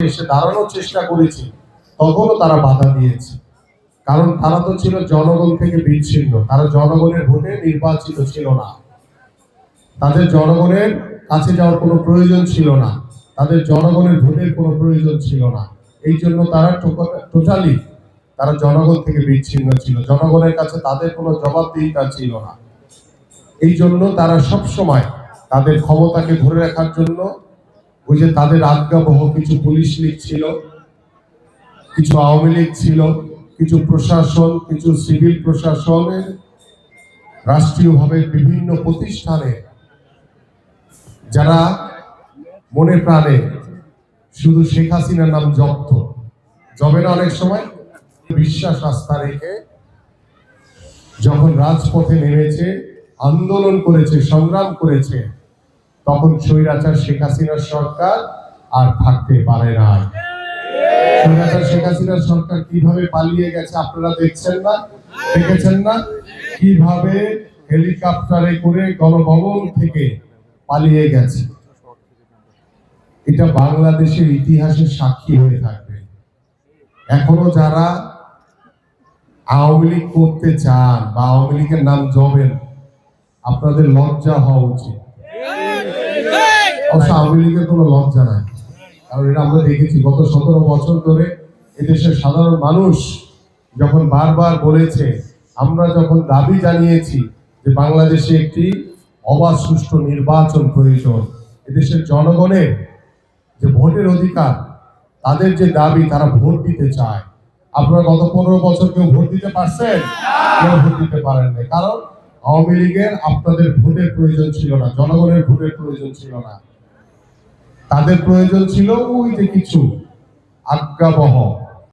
এসে দাঁড়ানোর চেষ্টা করেছি, তখনও তারা বাধা দিয়েছে। কারণ তারা তো ছিল জনগণ থেকে বিচ্ছিন্ন, তারা জনগণের ভোটে নির্বাচিত ছিল না। তাদের জনগণের কাছে যাওয়ার কোনো প্রয়োজন ছিল না, তাদের জনগণের ভোটের কোনো প্রয়োজন ছিল না। এই জন্য তারা টোটালি তারা জনগণ থেকে বিচ্ছিন্ন ছিল, জনগণের কাছে তাদের কোনো জবাবদিহিতা ছিল না। এই জন্য তারা সব সময় তাদের ক্ষমতাকে ধরে রাখার জন্য ওই যে তাদের আজ্ঞাবহ কিছু পুলিশ লীগ ছিল, কিছু আওয়ামী লীগ ছিল, কিছু প্রশাসন, কিছু সিভিল প্রশাসনের রাষ্ট্রীয়ভাবে বিভিন্ন প্রতিষ্ঠানে যারা মনে প্রাণে শুধু শেখ হাসিনার নাম জপ্ত জবে না অনেক সময় বিশ্বাস আস্থা রেখে যখন রাজপথে নেমেছে, আন্দোলন করেছে, সংগ্রাম করেছে তখন স্বৈরাচার শেখ হাসিনার সরকার আর থাকতে পারে না স্বৈরাচার শেখ হাসিনার সরকার কীভাবে পালিয়ে গেছে আপনারা দেখছেন না? দেখেছেন না? কীভাবে হেলিকপ্টারে করে গণভবন থেকে পালিয়ে গেছে? এটা বাংলাদেশের ইতিহাসের সাক্ষী হয়ে থাকবে। এখনও যারা আওয়ামী লীগ করতে চান বা আওয়ামী লীগের নাম জবেন আপনাদের লজ্জা হওয়া উচিত। অবশ্য কোনো লজ্জা নাই। কারণ এটা আমরা দেখেছি, গত সতেরো বছর ধরে এদেশের সাধারণ মানুষ যখন বারবার বলেছে, আমরা যখন দাবি জানিয়েছি যে বাংলাদেশে একটি অবাধ সুষ্ঠু নির্বাচন প্রয়োজন, এদেশের জনগণের যে ভোটের অধিকার, তাদের যে দাবি, তারা ভোট দিতে চায়। আপনারা গত পনেরো বছর কেউ ভোট দিতে পারছেন? কেউ ভোট দিতে পারেন কারণ আওয়ামী লীগের আপনাদের ভোটের প্রয়োজন ছিল না, জনগণের ভোটের প্রয়োজন ছিল না। তাদের প্রয়োজন ছিল ওই যে কিছু আজ্ঞাবহ